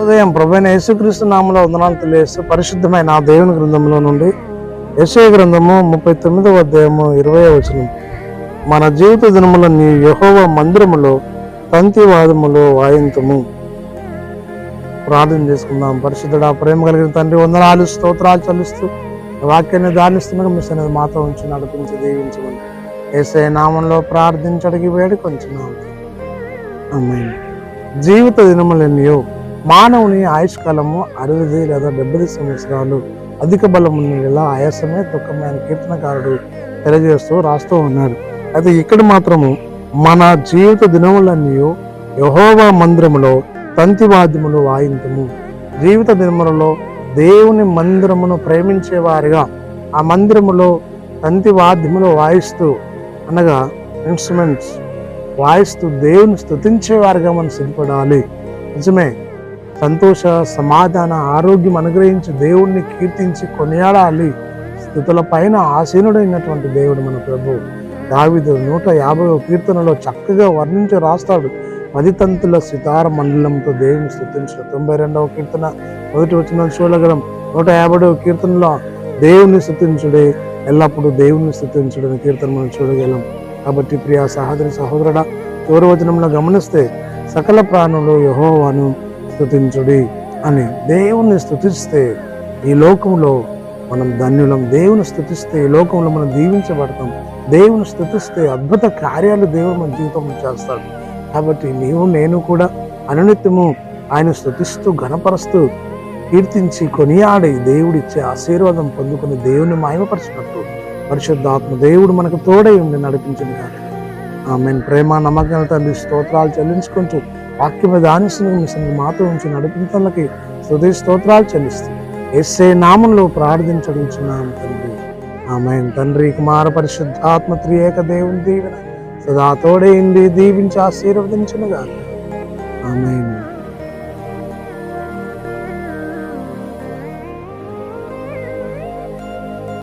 ఉదయం ప్రభైన యేసుక్రీస్తు నామంలో వందనాలు తెలియజేస్తూ పరిశుద్ధమైన ఆ దేవుని గ్రంథంలో నుండి యశయ గ్రంథము ముప్పై తొమ్మిదవ అధ్యాయము ఇరవై వచనం. మన జీవిత దినముల నీ యహోవ మందిరములో తంతివాదములో వాయింతము. ప్రార్థన చేసుకుందాం. పరిశుద్ధుడా ప్రేమ కలిగిన తండ్రి వందనాలు స్తోత్రాలు చెల్లిస్తూ వాక్యాన్ని దానిస్తున్నాక మీ సన్నిధి మాతో ఉంచి నడిపించి దీవించమని ఏసే నామంలో ప్రార్థించడికి వేడుకొంచున్నాం. ఆమేన్. జీవిత దినములన్నయో మానవుని ఆయుష్కాలము అరవై లేదా డెబ్బై సంవత్సరాలు అధిక బలం ఉన్నలా ఆయాసమే దుఃఖమే అని కీర్తనకారుడు తెలియజేస్తూ రాస్తూ ఉన్నాడు అయితే ఇక్కడ మాత్రము మన జీవిత దినములన్నీ యహోవా మందిరములో తంతి వాద్యములు వాయింతము. జీవిత దినములలో దేవుని మందిరమును ప్రేమించేవారిగా ఆ మందిరములో తంతి వాద్యములు వాయిస్తూ అనగా ఇన్స్ట్రుమెంట్స్ వాయిస్తూ దేవుని స్థుతించేవారిగా మనం సిద్ధపడాలి. నిజమే? సంతోష సమాధాన ఆరోగ్యం అనుగ్రహించి దేవుణ్ణి కీర్తించి కొనియాడాలి. స్థుతుల పైన ఆసీనుడైనటువంటి దేవుడు మన ప్రభు. దావిదు నూట యాభై కీర్తనలో చక్కగా వర్ణించి రాస్తాడు. పది తంతుల సితార మండలంతో దేవుని స్థుతించిన తొంభై రెండవ కీర్తన మొదటి వచ్చిన చూడగలం. నూట యాభైవ కీర్తనలో దేవుని స్థుతించుడే ఎల్లప్పుడూ దేవుని స్థుతించుడని కీర్తన మనం చూడగలం. కాబట్టి ప్రియా సహోదరి సహోదరుడ చివరి వచనంలో గమనిస్తే సకల ప్రాణులు యహోవాను స్థుతించుడి అని దేవుణ్ణి స్థుతిస్తే ఈ లోకంలో మనం ధన్యులం. దేవుని స్థుతిస్తే ఈ లోకంలో మనం దీవించబడతాం దేవుని స్థుతిస్తే అద్భుత కార్యాలు దేవుడు మన జీవితంలో చేస్తాడు. కాబట్టి నీవు నేను కూడా అనునిత్యము ఆయన స్థుతిస్తూ గణపరుస్తూ కీర్తించి కొనియాడి దేవుడిచ్చే ఆశీర్వాదం పొందుకుని దేవుని మాయమపరిచినట్టు పరిశుద్ధాత్మ దేవుడు మనకు తోడై ఉండి నడిపించింది కాదు ఆమె ప్రేమ నమ్మకం తండ్రి స్తోత్రాలు చెల్లించుకుంటూ వాక్యము దానిస్తున్న మాతో ఉంచి నడిపించలకి హృదయ స్తోత్రాలు చెల్లిస్తూ. ఎస్ఏ నామంలో ప్రార్థించడుచున్నాం తండ్రి. ఆమె తండ్రి కుమార పరిశుద్ధాత్మ త్రియేక దేవుని దీవెన సదా తోడైంది దీవించి ఆశీర్వదించునుగా ఆమె